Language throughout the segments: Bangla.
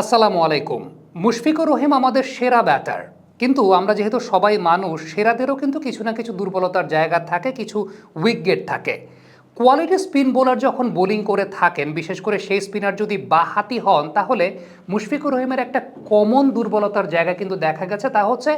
আসসালামু আলাইকুম। মুশফিকুর রহিম আমাদের সেরা ব্যাটার। কিন্তু আমরা যেহেতু সবাই মানুষ, সেরাদেরও কিন্তু কিছু না কিছু দুর্বলতার জায়গা থাকে, কিছু উইকগেট থাকে। কোয়ালিটি স্পিন বোলার যখন বোলিং করে থাকেন, বিশেষ করে সেই স্পিনার যদি বাহাতি হন, তাহলে মুশফিকুর রহিমের একটা কমন দুর্বলতার জায়গা কিন্তু দেখা গেছে, তা হচ্ছে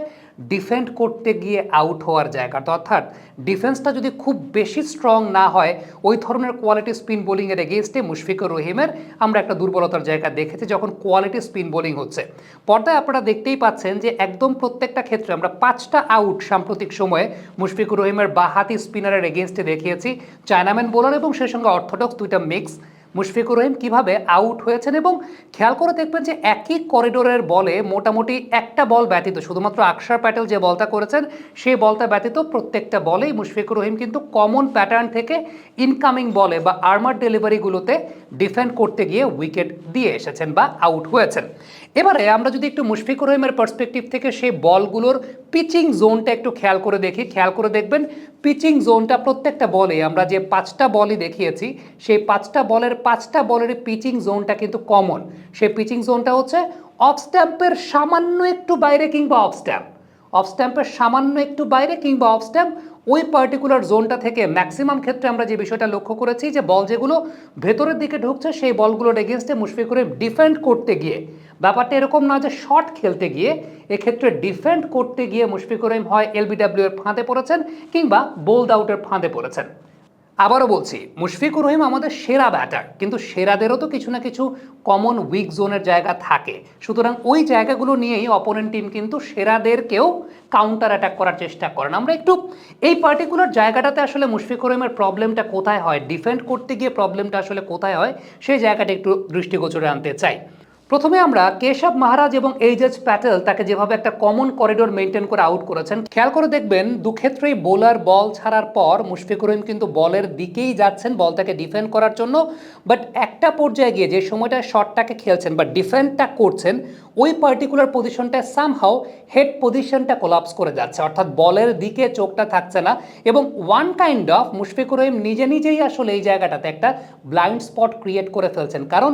ডিফেন্ড করতে গিয়ে আউট হওয়ার জায়গাটা অর্থাৎ ডিফেন্সটা যদি খুব বেশি স্ট্রং না হয়, ওই ধরনের কোয়ালিটি স্পিন বোলিংয়ের এগেনস্টে মুশফিকুর রহিমের আমরা একটা দুর্বলতার জায়গা দেখেছি যখন কোয়ালিটি স্পিন বোলিং হচ্ছে। পর্দায় আপনারা দেখতেই পাচ্ছেন যে একদম প্রত্যেকটা ক্ষেত্রে আমরা পাঁচটা আউট সাম্প্রতিক সময়ে মুশফিকুর রহিমের বাহাতি স্পিনারের এগেনস্টে দেখিয়েছি। চায়নাম্যান বোলার এবং সেই সঙ্গে অর্থোডক্স দুইটা মিক্স মুশফিকুর রহিম কীভাবে আউট হয়েছেন এবং খেয়াল করে দেখবেন যে একই করিডোরের বলে মোটামুটি একটা বল ব্যতীত, শুধুমাত্র আকসার প্যাটেল যে বলটা করেছেন সেই বলটা ব্যতীত প্রত্যেকটা বলেই মুশফিকুর রহিম কিন্তু কমন প্যাটার্ন থেকে ইনকামিং বলে বা আর্মার ডেলিভারিগুলোতে ডিফেন্ড করতে গিয়ে উইকেট দিয়ে এসেছেন বা আউট হয়েছেন। এবারে আমরা যদি একটু মুশফিকুর রহিমের পার্সপেক্টিভ থেকে সেই বলগুলোর পিচিং জোনটা একটু খেয়াল করে দেখি, খেয়াল করে দেখবেন পিচিং জোনটা প্রত্যেকটা বলে আমরা যে পাঁচটা বলই দেখিয়েছি, সেই পাঁচটা বলের পাঁচটা বলের পিচিং জোনটা কিন্তু কমন সেই পিচিং জোনটা হচ্ছে অফ স্ট্যাম্পের সামান্য একটু বাইরে কিংবা অফ স্ট্যাম্প অফ স্ট্যাম্পের সামান্য একটু বাইরে কিংবা অফ স্ট্যাম্প ওই পার্টিকুলার জোনটা থেকে ম্যাক্সিমাম ক্ষেত্রে আমরা যে বিষয়টা লক্ষ্য করেছি যে বল যেগুলো ভেতরের দিকে ঢুকছে, সেই বলগুলোর এগেনস্টে মুশফিকুরে ডিফেন্ড করতে গিয়ে, ব্যাপারটা এরকম না যে শর্ট খেলতে গিয়ে, এক্ষেত্রে ডিফেন্ড করতে গিয়ে মুশফিকুর রহিম হয় এলবিডাব্লিউ এর ফাঁদে পড়েছেন কিংবা বোল্ড আউটের ফাঁদে পড়েছেন। আবারও বলছি, মুশফিকুর রহিম আমাদের সেরা ব্যাটার কিন্তু সেরাদেরও তো কিছু না কিছু কমন উইক জোনের জায়গা থাকে। সুতরাং ওই জায়গাগুলো নিয়েই অপোনেন্ট টিম কিন্তু সেরাদেরকেও কাউন্টার অ্যাটাক করার চেষ্টা করেন আমরা একটু এই পার্টিকুলার জায়গাটাতে আসলে মুশফিকুর রহিমের প্রবলেমটা কোথায় হয় ডিফেন্ড করতে গিয়ে প্রবলেমটা আসলে কোথায় হয়, সেই জায়গাটা একটু দৃষ্টিগোচরে আনতে চাই। প্রথমে আমরা কেশব মহারাজ এবং এইচএস প্যাটেল তাকে যেভাবে একটা কমন করিডোর মেনটেন করে আউট করেছেন, খেয়াল করে দেখবেন দুক্ষেত্রেই বোলার বল ছাড়ার পর মুশফিকুর রহিম কিন্তু বলের দিকেই যাচ্ছেন বলটাকে ডিফেন্ড করার জন্য বাট একটা পর্যায়ে গিয়ে যে সময়টা শটটাকে খেলছেন বা ডিফেন্ডটা করছেন ওই পার্টিকুলার পজিশনটায় সামহাও হেড পজিশনটা কোলাপস করে যাচ্ছে। অর্থাৎ বলের দিকে চোখটা থাকছে না এবং one kind of Mushfiqur Rahim নিজে নিজেই আসলে এই জায়গাটাতে একটা ব্লাইন্ড স্পট ক্রিয়েট করে ফেলছেন। কারণ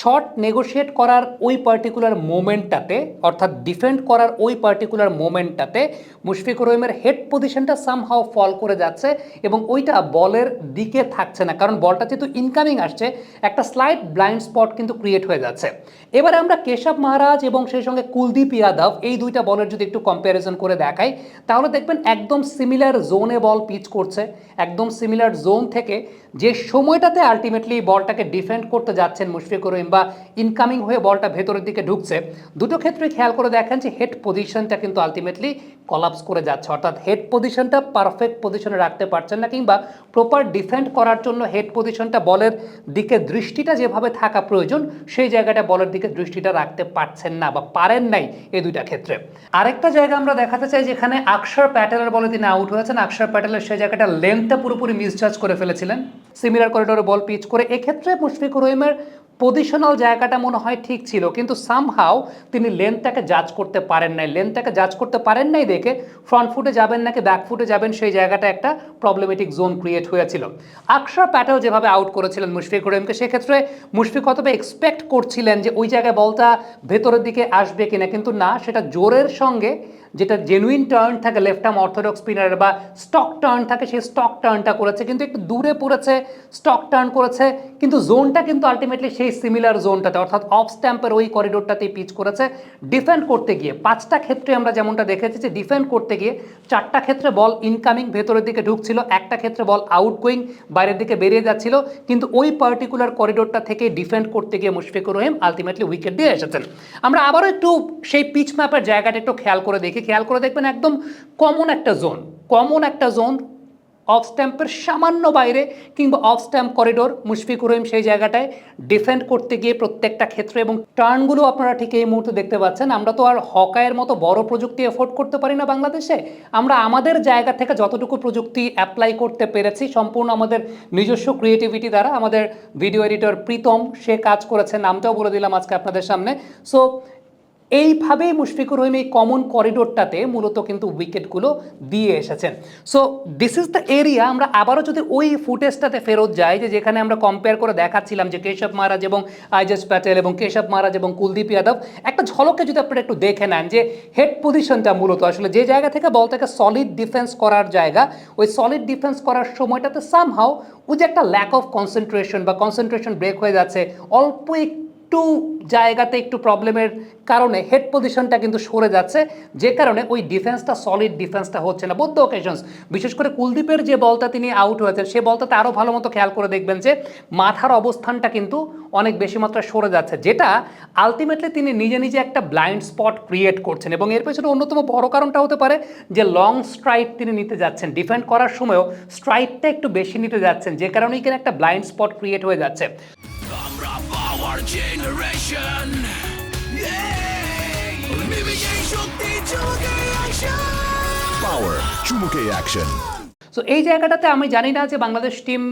শর্ট নেগোশিয়েট করার ওই পার্টিকুলার মোমেন্টটাতে অর্থাৎ ডিফেন্ড করার ওই পার্টিকুলার মোমেন্টটাতে মুশফিকুর রহিমের হেড পজিশনটা সামহাও ফল করে যাচ্ছে এবং ওইটা বলের দিকে থাকছে না। কারণ বলটা যেহেতু ইনকামিং আসছে, একটা স্লাইড ব্লাইন্ড স্পট কিন্তু ক্রিয়েট হয়ে যাচ্ছে। এবারে আমরা কেশব মহারাজ এবং সেই সঙ্গে কুলদীপ ইয়াদব, এই দুইটা বলের যদি একটু কম্প্যারিজন করে দেখাই, তাহলে দেখবেন একদম সিমিলার জোনে বল পিচ করছে, একদম সিমিলার জোন থেকে যে সময়টাতে আলটিমেটলি বলটাকে ডিফেন্ড করতে যাচ্ছেন মুশফিকুর রহিম বা ইনকামিং হয়ে বলটা ভেতরের দিকে ঢুকছে, দুটো ক্ষেত্রে খেয়াল করে দেখেন যে হেড পজিশনটা কিন্তু আলটিমেটলি কলাপস করে যাচ্ছে, অর্থাৎ হেড পজিশনটা পারফেক্ট পজিশনে রাখতে পারছেন না কিংবা প্রপার ডিফেন্ড করার জন্য হেড পজিশনটা বলের দিকে দৃষ্টিটা যেভাবে থাকা প্রয়োজন, সেই জায়গাটা বলের দিকে দৃষ্টিটা রাখতে পারছেন না বা পারেন নাই এই দুইটা ক্ষেত্রে। আরেকটা জায়গা আমরা দেখাতে চাই যেখানে আকসার প্যাটেলের বলে তিনি আউট হয়েছেন। আকসার প্যাটেলের সেই জায়গাটা লেন্থটা পুরোপুরি মিসচার্জ করে ফেলেছিলেন। সিমিলার করিডোরে বল পিচ করে। এক্ষেত্রে মুশফিকুর রহিমের পজিশনাল জায়গাটা মনে হয় ঠিক ছিল, কিন্তু সামহাও তিনি লেন্থটাকে জাজ করতে পারেন নাই। লেন্থটাকে জাজ করতে পারেন নাই দেখে ফ্রন্ট ফুটে যাবেন নাকি ব্যাক ফুটে যাবেন, সেই জায়গাটা একটা প্রবলেমেটিক জোন ক্রিয়েট হয়েছিল। আকশার প্যাটেল যেভাবে আউট করেছিলেন মুশফিকুর রহিমকে সেক্ষেত্রে মুশফিক হয়তো এক্সপেক্ট করছিলেন যে ওই জায়গায় বলটা ভেতরের দিকে আসবে কিনা, কিন্তু না, সেটা জোরের সঙ্গে যেটা জেনুইন টার্ন থাকে লেফট আর্ম অর্থোডক্স স্পিনারের বা স্টক টার্ন থাকে, সেই স্টক টার্নটা করেছে। কিন্তু একটু দূরে পড়েছে স্টক টার্ন করেছে, কিন্তু জোনটা কিন্তু আলটিমেটলি সেই সিমিলার জোনটাতে অর্থাৎ অফ স্ট্যাম্পের ওই করিডোরটাতেই পিচ করেছে। ডিফেন্ড করতে গিয়ে, পাঁচটা ক্ষেত্রে আমরা যেমনটা দেখেছি যে ডিফেন্ড করতে গিয়ে চারটা ক্ষেত্রে বল ইনকামিং ভেতরের দিকে ঢুকছিল, একটা ক্ষেত্রে বল আউট গোয়িং বাইরের দিকে বেরিয়ে যাচ্ছিল। কিন্তু ওই পার্টিকুলার করিডোরটা থেকে ডিফেন্ড করতে গিয়ে মুশফিকুর রহিম আলটিমেটলি উইকেট দিয়ে এসেছেন। আমরা আবারও একটু সেই পিচ ম্যাপের জায়গাটা একটু খেয়াল করে দেখি খেয়াল করে দেখবেন একদম কমন একটা জোন কমন একটা জোন অফ স্ট্যাম্পের সামান্য বাইরে কিংবা off stump corridor Mushfiqur Rahim সেই জায়গাটায় ডিফেন্ড করতে গিয়ে প্রত্যেকটা ক্ষেত্রে এবং টার্নগুলো আপনারা ঠিক এই মুহূর্তে দেখতে পাচ্ছেন। আমরা তো আর হকায়ের মতো বড় প্রযুক্তি এফোর্ড করতে পারি না বাংলাদেশে। আমরা আমাদের জায়গা থেকে যতটুকু প্রযুক্তি অ্যাপ্লাই করতে পেরেছি, সম্পূর্ণ আমাদের নিজস্ব ক্রিয়েটিভিটি দ্বারা, আমাদের ভিডিও এডিটর প্রীতম, সে কাজ করেছে, নামটাও বলে দিলাম আজকে আপনাদের সামনে। সো এইভাবেই মুশফিকুর রহিম এই কমন করিডোরটাতে মূলত কিন্তু উইকেটগুলো দিয়ে এসেছেন। So this is the area আমরা আবারও যদি ওই ফুটেজটাতে ফেরত যাই যে যেখানে আমরা কম্পেয়ার করে দেখাচ্ছিলাম যে কেশব মহারাজ এবং আইজাজ প্যাটেল এবং কেশব মহারাজ এবং কুলদীপ যাদব, একটা ঝলকে যদি আপনারা একটু দেখে নেন যে হেড পজিশনটা মূলত আসলে যে জায়গা থেকে বলটাকে সলিড ডিফেন্স করার জায়গা, ওই সলিড ডিফেন্স করার সময়টাতে সামহাও ওই যে একটা ল্যাক অফ কনসেন্ট্রেশন বা কনসেন্ট্রেশন ব্রেক হয়ে যাচ্ছে, অল্প একটু জায়গাতে একটু প্রবলেমের কারণে হেড পজিশনটা কিন্তু সরে যাচ্ছে। যে কারণে ওই ডিফেন্সটা সলিড ডিফেন্সটা হচ্ছে না। বোধ অকেশনস বিশেষ করে কুলদীপের যে বলটা তিনি আউট হয়েছেন, সে বলটাতে আরও ভালো মতো খেয়াল করে দেখবেন যে মাথার অবস্থানটা কিন্তু অনেক বেশি মাত্রায় সরে যাচ্ছে, যেটা আলটিমেটলি তিনি নিজে নিজে একটা ব্লাইন্ড স্পট ক্রিয়েট করছেন। এবং এর পেছনে অন্যতম বড় কারণটা হতে পারে যে লং স্ট্রাইক তিনি নিতে যাচ্ছেন। ডিফেন্ড করার সময়ও স্ট্রাইকটা একটু বেশি নিতে যাচ্ছেন, যে কারণেই কিনা একটা ব্লাইন্ড স্পট ক্রিয়েট হয়ে যাচ্ছে। চোখে Power চুমুকে অ্যাকশন সো এই জায়গাটাতে আমি জানি না যে বাংলাদেশ টিম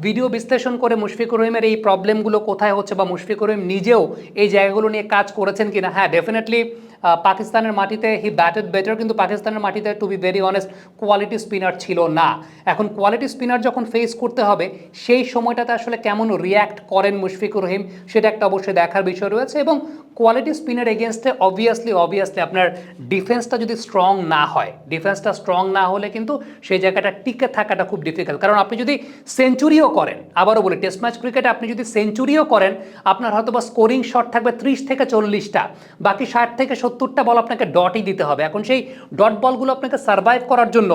ভিডিও বিশ্লেষণ করে মুশফিকুর রহিমের এই প্রবলেমগুলো কোথায় হচ্ছে বা মুশফিকুর রহিম নিজেও এই জায়গাগুলো নিয়ে কাজ করেছেন কিনা। হ্যাঁ ডেফিনেটলি পাকিস্তানের মাটিতে হি ব্যাটেড বেটার কিন্তু পাকিস্তানের মাটিতে to be very honest quality spinner ছিল না। এখন কোয়ালিটি স্পিনার যখন ফেস করতে হবে, সেই সময়টাতে আসলে কেমন রিয়্যাক্ট করেন মুশফিকুর রহিম, সেটা একটা অবশ্যই দেখার বিষয় রয়েছে। এবং কোয়ালিটি স্পিনার এগেনস্টে অবভিয়াসলি অবভিয়াসলি আপনার ডিফেন্সটা যদি স্ট্রং না হয় ডিফেন্সটা স্ট্রং না হলে কিন্তু সেই জায়গাটা টিকে থাকাটা খুব ডিফিকাল্ট কারণ আপনি যদি সেঞ্চুরিও করেন, আবারও বলি টেস্ট ম্যাচ ক্রিকেটে আপনি যদি সেঞ্চুরিও করেন, আপনার হয়তো বা স্কোরিং শট থাকবে ত্রিশ থেকে চল্লিশটা, বাকি ষাট থেকে সত্তরটা বল আপনাকে ডটই দিতে হবে। এখন সেই ডট বলগুলো আপনাকে সার্ভাইভ করার জন্য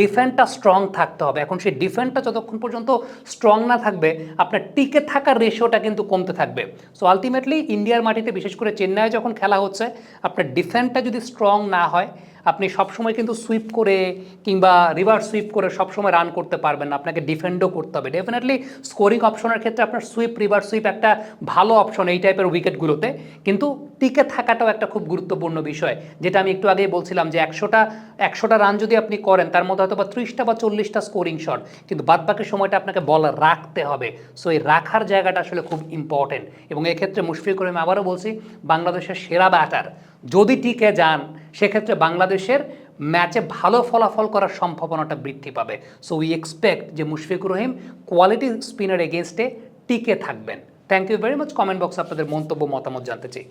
ডিফেন্সটা স্ট্রং থাকতে হবে। এখন সেই ডিফেন্সটা যতক্ষণ পর্যন্ত স্ট্রং না থাকবে, আপনার টিকে থাকার রেশিওটা কিন্তু কমতে থাকবে। সো আলটিমেটলি ইন্ডিয়ার মাটিতে, বিশেষ করে চেন্নাইয়ে যখন খেলা হচ্ছে, আপনার ডিফেন্সটা যদি স্ট্রং না হয় আপনি সবসময় কিন্তু সুইপ করে কিংবা রিভার্স সুইপ করে সবসময় রান করতে পারবেন না। আপনাকে ডিফেন্ডও করতে হবে। ডেফিনেটলি স্কোরিং অপশনের ক্ষেত্রে আপনার সুইপ রিভার্স সুইপ একটা ভালো অপশন এই টাইপের উইকেটগুলোতে কিন্তু টিকে থাকাটাও একটা খুব গুরুত্বপূর্ণ বিষয়, যেটা আমি একটু আগেই বলছিলাম যে একশোটা একশোটা রান যদি আপনি করেন, তার মধ্যে হয়তো বা ত্রিশটা বা চল্লিশটা স্কোরিং শট কিন্তু বাদবাকি সময়টা আপনাকে বল রাখতে হবে। সো এই রাখার জায়গাটা আসলে খুব ইম্পর্টেন্ট এবং এক্ষেত্রে মুশফিকুর রহিম আবারও বলছি, বাংলাদেশের সেরা ব্যাটার যদি টিকে যান, সেক্ষেত্রে বাংলাদেশের ম্যাচে ভালো ফলাফল করার সম্ভাবনাটা বৃদ্ধি পাবে। সো উই এক্সপেক্ট যে মুশফিকুর রহিম কোয়ালিটি স্পিনার এগেনস্টে টিকে থাকবেন। Thank you very much comment বক্সে আপনাদের মন্তব্য, মতামত জানতে চাই।